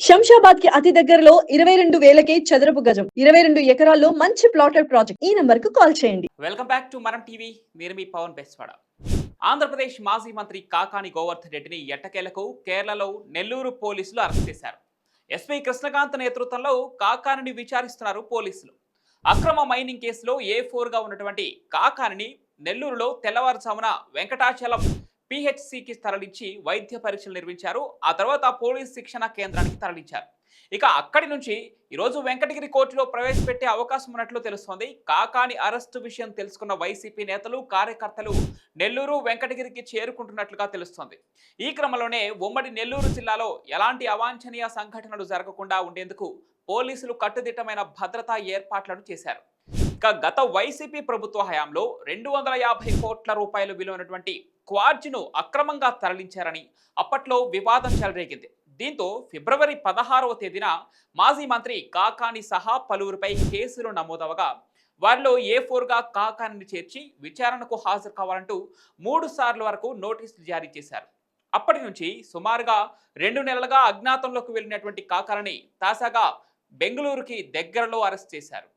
శంషాబాద్కి అతి దగ్గరలో ఇరవై రెండు వేలకే చదరపు గజం ఇరవై రెండు ఎకరాల్లో మంచి ప్లాటెడ్ ప్రాజెక్ట్ ఈ నంబర్కు కాల్ చేయండి. Welcome back to Manam TV నేను మీ పవన్ బెస్వాడ. ఆంధ్రప్రదేశ్ మాజీ మంత్రి కాకాని గోవర్ధన్ రెడ్డిని ఎట్టకేలకు కేరళలో నెల్లూరు పోలీసులు అరెస్ట్ చేశారు. ఎస్పీ కృష్ణకాంత్ నేతృత్వంలో కాకానిని విచారిస్తున్నారు పోలీసులు. అక్రమ మైనింగ్ కేసులో ఏ గా ఉన్నటువంటి కాకానిని నెల్లూరులో తెల్లవారుజామున వెంకటాచలం పిహెచ్సికి తరలించి వైద్య పరీక్షలు నిర్మించారు ఆ తర్వాత పోలీస్ శిక్షణ కేంద్రానికి తరలించారు. ఇక అక్కడి నుంచి ఈరోజు వెంకటగిరి కోర్టులో ప్రవేశపెట్టే అవకాశం ఉన్నట్లు తెలుస్తోంది. కాకాని అరెస్టు విషయం తెలుసుకున్న వైసీపీ నేతలు కార్యకర్తలు నెల్లూరు వెంకటగిరికి చేరుకుంటున్నట్లుగా తెలుస్తోంది. ఈ క్రమంలోనే ఉమ్మడి నెల్లూరు జిల్లాలో ఎలాంటి అవాంఛనీయ సంఘటనలు జరగకుండా ఉండేందుకు పోలీసులు కట్టుదిట్టమైన భద్రతా ఏర్పాట్లను చేశారు. ఇక గత వైసీపీ ప్రభుత్వ హయాంలో రెండు వందల యాభై కోట్ల రూపాయలు విలువైనటువంటి క్వార్జ్ను అక్రమంగా తరలించారని అప్పట్లో వివాదం చెలరేగింది. దీంతో ఫిబ్రవరి పదహారవ తేదీన మాజీ మంత్రి కాకాని సహా పలువురిపై కేసులు నమోదవగా వారిలో ఏ ఫోర్గా కాకానిని చేర్చి విచారణకు హాజరు కావాలంటూ మూడు సార్లు వరకు నోటీసులు జారీ చేశారు. అప్పటి నుంచి సుమారుగా రెండు నెలలుగా అజ్ఞాతంలోకి వెళ్ళినటువంటి కాకాలని తాజాగా బెంగళూరుకి దగ్గరలో అరెస్ట్ చేశారు.